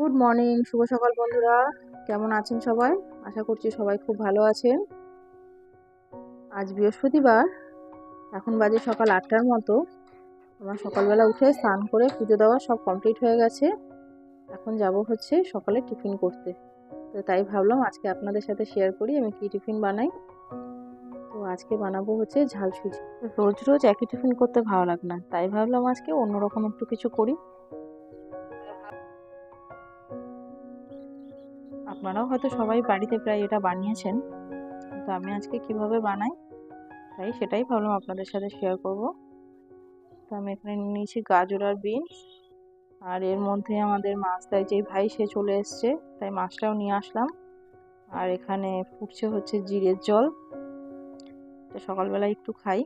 Good morning শুভ সকাল বন্ধুরা। কেমন আছেন সবাই? আশা করছি সবাই খুব ভালো আছেন। আজ বৃহস্পতিবার, এখন বাজে সকাল আটটার মতো। আমার সকালবেলা উঠে স্নান করে পুজো দেওয়া সব কমপ্লিট হয়ে গেছে। এখন যাব হচ্ছে সকালে টিফিন করতে। তো তাই ভাবলাম আজকে আপনাদের সাথে শেয়ার করি, আমি কী টিফিন বানাই? তো আজকে বানাবো হচ্ছে ঝাল সুজি। রোজ রোজ একই টিফিন করতে ভালো লাগে না। তাই ভাবলাম আজকে অন্যরকম একটু কিছু করি। আপনারাও হয়তো সবাই বাড়িতে প্রায় এটা বানিয়েছেন। তো আমি আজকে কীভাবে বানাই, তাই সেটাই ভাবলাম আপনাদের সাথে শেয়ার করব। তো আমি এখানে নিয়েছি গাজর আর বিনস। আর এর মধ্যে আমাদের মাছ দেয় যে ভাই সে চলে এসছে, তাই মাছটাও নিয়ে আসলাম। আর এখানে ফুটছে হচ্ছে জিরের জল। তো সকালবেলা একটু খাই।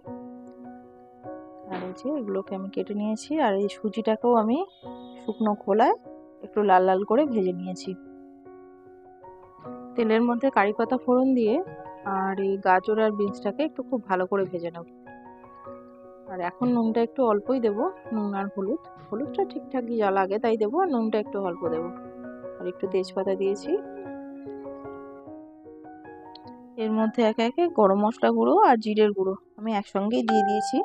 আর এই যে এগুলোকে আমি কেটে নিয়েছি। আর এই সুজিটাকেও আমি শুকনো খোলায় একটু লাল লাল করে ভেজে নিয়েছি। তেলের মধ্যে কারি পাতা ফোড়ন দিয়ে আর এই গাজর আর বিনসটাকে একটু খুব ভালো করে ভেজে নেব। আর এখন নুনটা একটু অল্পই দেবো, নুন আর হলুদ। হলুদটা ঠিকঠাক যা লাগে তাই দেবো আর নুনটা একটু অল্প দেবো। আর একটু তেজপাতা দিয়েছি। এর মধ্যে একে একে গরম মশলা গুঁড়ো আর জিরের গুঁড়ো আমি একসঙ্গেই দিয়ে দিয়েছি।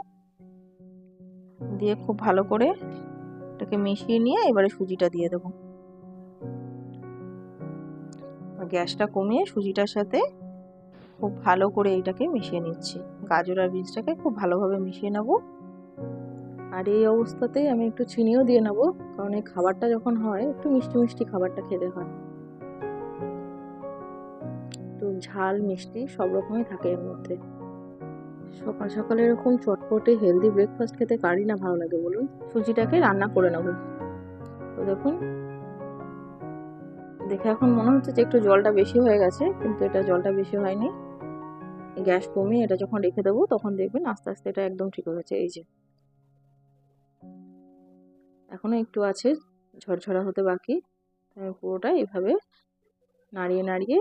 দিয়ে খুব ভালো করে এটাকে মিশিয়ে নিয়ে এবারে সুজিটা দিয়ে দেবো। গ্যাসটা কমিয়ে সুজিটার সাথে খুব ভালো করে এটাকে মিশিয়ে নিচ্ছি। গাজর আর বীজটাকে খুব ভালোভাবে মিশিয়ে নেব। আর এই অবস্থাতেই আমি একটু চিনিও দিয়ে নেব, কারণ এই খাবারটা যখন হয়, একটু মিষ্টি মিষ্টি খাবারটা খেতে হয়। একটু ঝাল, মিষ্টি সব রকমই থাকে এর মধ্যে। সকাল সকালে এরকম চটপটে হেলদি ব্রেকফাস্ট খেতে কারই না ভালো লাগে বলুন। সুজিটাকে রান্না করে নেব। তো দেখুন দেখে এখন মনে হচ্ছে যে একটু জলটা বেশি হয়ে গেছে, কিন্তু এটা জলটা বেশি হয়নি। গ্যাস কমিয়ে এটা যখন রেখে দেবো, তখন দেখবেন আস্তে আস্তে এটা একদম ঠিক হয়েছে এই যে। এখনও একটু আছে, ঝরঝরা হতে বাকি। আমি পুরোটা এভাবে নাড়িয়ে নাড়িয়ে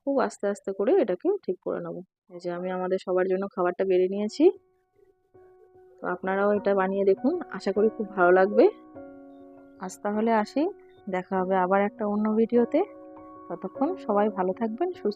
খুব আস্তে আস্তে করে এটাকে ঠিক করে নেব। এই যে আমি আমাদের সবার জন্য খাবারটা বেড়ে নিয়েছি। তো আপনারাও এটা বানিয়ে দেখুন, আশা করি খুব ভালো লাগবে। আজ তাহলে আসি। দেখা হবে আবার একটা অন্য ভিডিওতে ততক্ষণ সবাই ভালো থাকবেন সুস্থ